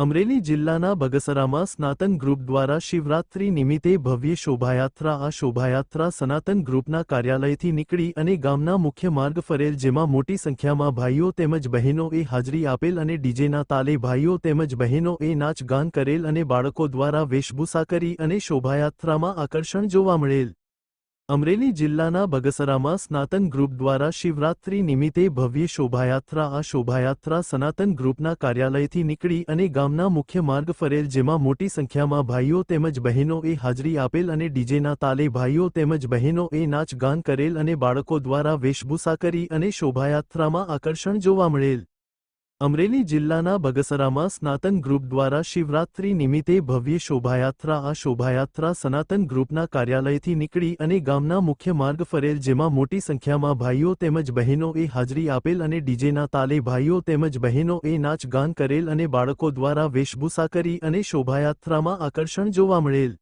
અમરેલી જિલ્લાના બગસરામાં સ્નાતન ગ્રુપ દ્વારા શિવરાત્રી નિમિત્તે ભવ્ય શોભાયાત્રા, આ શોભાયાત્રા સનાતન ગ્રુપના કાર્યાલયથી નીકળી અને ગામના મુખ્ય માર્ગ ફરેલ જેમાં મોટી સંખ્યામાં ભાઈઓ તેમજ બહેનોએ હાજરી આપેલ અને ડીજેના તાલે ભાઈઓ તેમજ બહેનોએ નાચગાન કરેલ અને બાળકો દ્વારા વેશભૂષા કરી અને શોભાયાત્રામાં આકર્ષણ જોવા મળેલ. અમરેલી જિલ્લાના બગસરામાં સ્નાતન ગ્રુપ દ્વારા શિવરાત્રી નિમિત્તે ભવ્ય શોભાયાત્રા, આ શોભાયાત્રા સનાતન ગ્રુપના કાર્યાલયથી નીકળી અને ગામના મુખ્ય માર્ગ ફરેલ જેમાં મોટી સંખ્યામાં ભાઈઓ તેમજ બહેનોએ હાજરી આપેલ અને ડીજેના તાલે ભાઈઓ તેમજ બહેનોએ નાચગાન કરેલ અને બાળકો દ્વારા વેશભૂષા કરી અને શોભાયાત્રામાં આકર્ષણ જોવા મળેલ. અમરેલી જિલ્લાના બગસરામાં સ્નાતન ગ્રુપ દ્વારા શિવરાત્રી નિમિત્તે ભવ્ય શોભાયાત્રા, આ શોભાયાત્રા સનાતન ગ્રુપના કાર્યાલયથી નીકળી અને ગામના મુખ્ય માર્ગ ફરેલ જેમાં મોટી સંખ્યામાં ભાઈઓ તેમજ બહેનોએ હાજરી આપેલ અને ડીજેના તાલે ભાઈઓ તેમજ બહેનોએ નાચ ગાન કરેલ અને બાળકો દ્વારા વેશભૂષા કરી અને શોભાયાત્રામાં આકર્ષણ જોવા મળેલ.